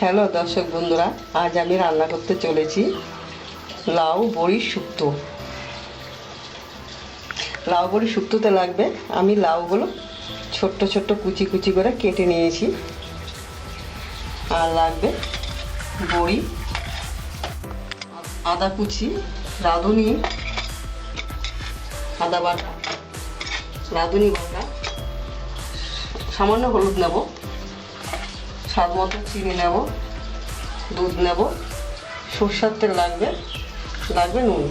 Hello দর্শক বন্ধুরা, আজ আমি রান্না করতে চলেছি লাউ বড়ি শুক্তো। লাউ বড়ি শুক্তোতে লাগবে, আমি লাউগুলো ছোট্ট ছোট্ট কুচি কুচি করে কেটে নিয়েছি। আর লাগবে বড়ি, আদা কুচি, রাঁধুনি, আদা বাটা, রাঁধুনি বাটা, সামান্য হলুদ নেব। স্বাদ মতো চিনি নেব, দুধ নেব, সর্ষার তেল লাগবে লাগবে নুন।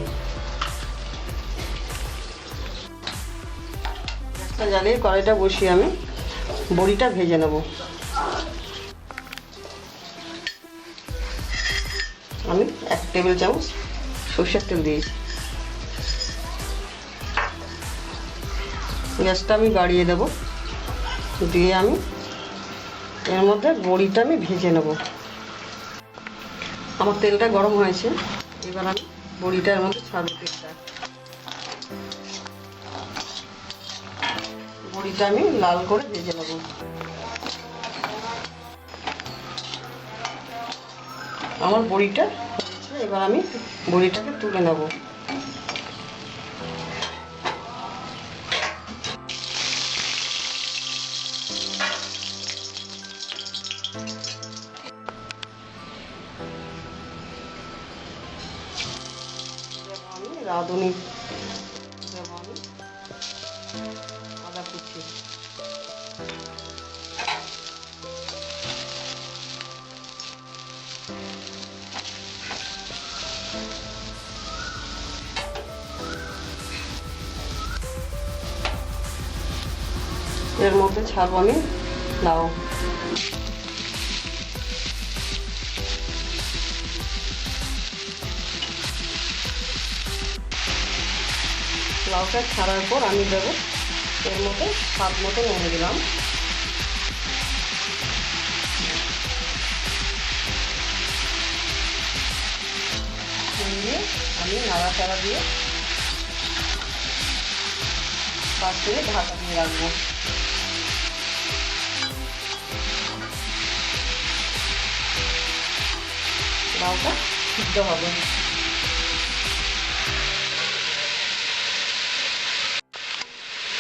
জ্বালিয়ে কড়াইটা বসিয়ে আমি বড়িটা ভেজে নেব। আমি এক টেবিল চামচ সর্ষের তেল দিয়েছি। গ্যাসটা আমি গাড়িয়ে দেব। দিয়ে আমি এর মধ্যে বড়িটা আমি ভেজে নেব। আমার তেলটা গরম হয়েছে। এবার আমি বড়িটা এর মধ্যে ছাড়ব তেলটা বড়িটা আমি লাল করে ভেজে নেব। আমার বড়িটা এবার আমি বড়িটাকে তুলে নেব। রাঁধুনি। আদা কুচি। এর মধ্যে ছাড়বো আমি লাউ। লাউটা ছাড়ার পর আমি দেবো এর মধ্যে স্বাদ মতো নুন দিলাম। দিয়ে আমি নাড়াচাড়া দিয়ে মিনিট ঢাকা দিয়ে রাখব। লাউটা সিদ্ধ হবে।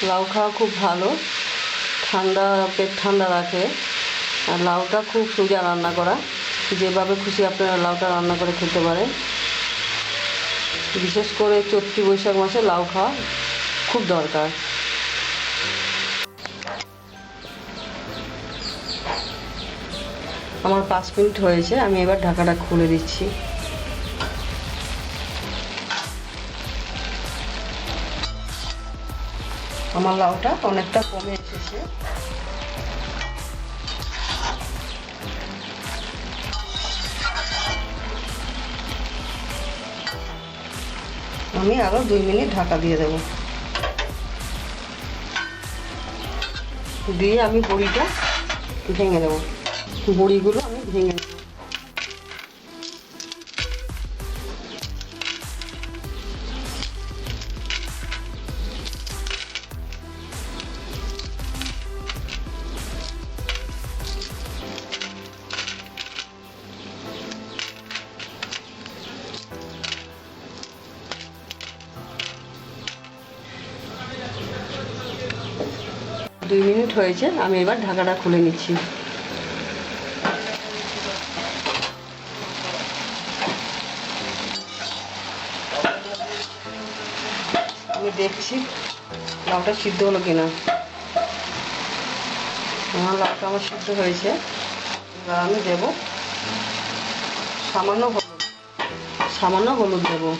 লাউ খাওয়া খুব ভালো। ঠান্ডা, পেট ঠান্ডা রাখে। আর লাউটা খুব সোজা রান্না করা। যেভাবে খুশি আপনারা লাউটা রান্না করে খেতে পারেন। বিশেষ করে চৈত্রি বৈশাখ মাসে লাউ খাওয়া খুব দরকার। আমার পাঁচ মিনিট হয়েছে, আমি এবার ঢাকাটা খুলে দিচ্ছি। আমার লাউটা অনেকটা কমে এসেছে। আমি আরও দুই মিনিট ঢাকা দিয়ে দেব। দিয়ে আমি বড়িটা ভেঙে দেবো। বড়িগুলো আমি ভেঙে দুই মিনিট হয়েছে, আমি এবার ঢাকাটা খুলে নিচ্ছি। আমি দেখছি লাউটা সিদ্ধ হলো কিনা। আমার লাউটা আমার সিদ্ধ হয়েছে, এবার আমি দেব সামান্য হলুদ। সামান্য হলুদ দেবো।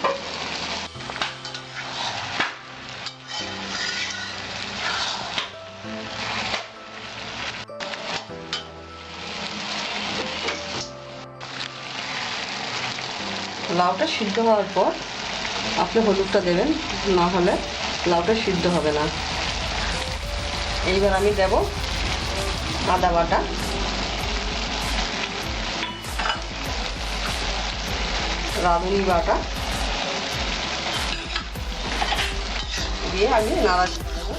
লাউটা সিদ্ধ হওয়ার পর আপনি হলুদটা দেবেন, না হলে লাউটা সিদ্ধ হবে না। এইবার আমি দেব আদা বাটা। রাঁধুনি বাটা। দিয়ে আমি নাড়া দেবো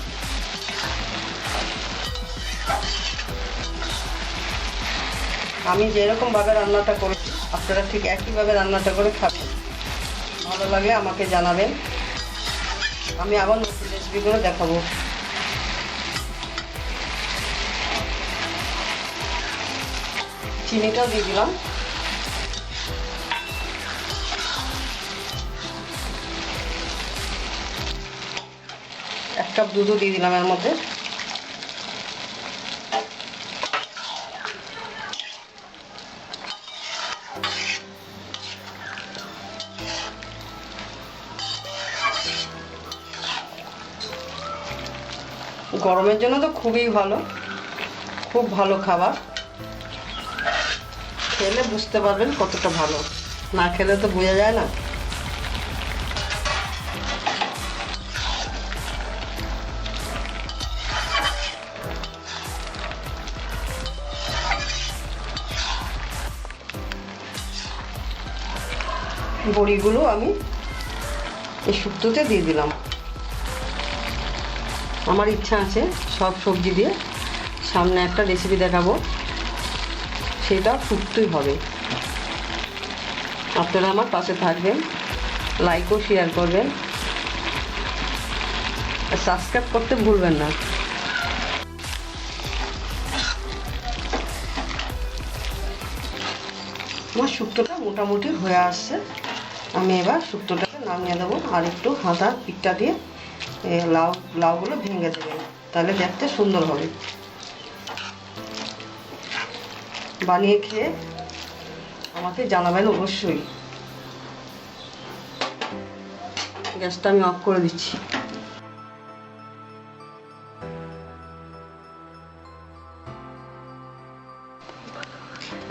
আমি যেরকমভাবে রান্নাটা করেছি আপনারা ঠিক একইভাবে রান্নাটা করে খাবেন। ভালো লাগলে আমাকে জানাবেন। আমি আবার নতুন রেসিপিগুলো দেখাবো। চিনিটাও দিয়ে দিলাম। এক কাপ দুধও দিয়ে দিলাম এর মধ্যে। গরমের জন্য তো খুবই ভালো। খুব ভালো খাবার। খেলে বুঝতে পারবেন কতটা ভালো। না খেলে তো বোঝা যায় না। বড়িগুলো আমি এই শুক্তোতে দিয়ে দিলাম। আমার ইচ্ছা আছে সব সবজি দিয়ে সামনে একটা রেসিপি দেখাবো। সেটা শুক্তোই হবে। আপনারা আমার পাশে থাকবেন লাইকও শেয়ার করবেন। আর সাবস্ক্রাইব করতে ভুলবেন না। আমার শুক্তোটা মোটামুটি হয়ে আসছে। আমি এবার শুক্তোটাকে নামিয়ে দেবো। আর একটু হাতার পিঠটা দিয়ে লাউ, লাউগুলো ভেঙে দেবেন তাহলে দেখতে সুন্দর হবে। বানিয়ে খেয়ে আমাকে জানাবেন অবশ্যই। গ্যাসটা আমি অফ করে দিচ্ছি।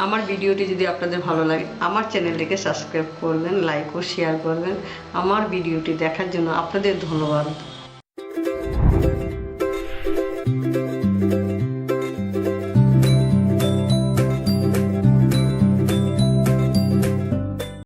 আমার ভিডিওটি যদি আপনাদের ভালো লাগে, আমার চ্যানেলটিকে সাবস্ক্রাইব করবেন, লাইক ও শেয়ার করবেন। আমার ভিডিওটি দেখার জন্য আপনাদের ধন্যবাদ।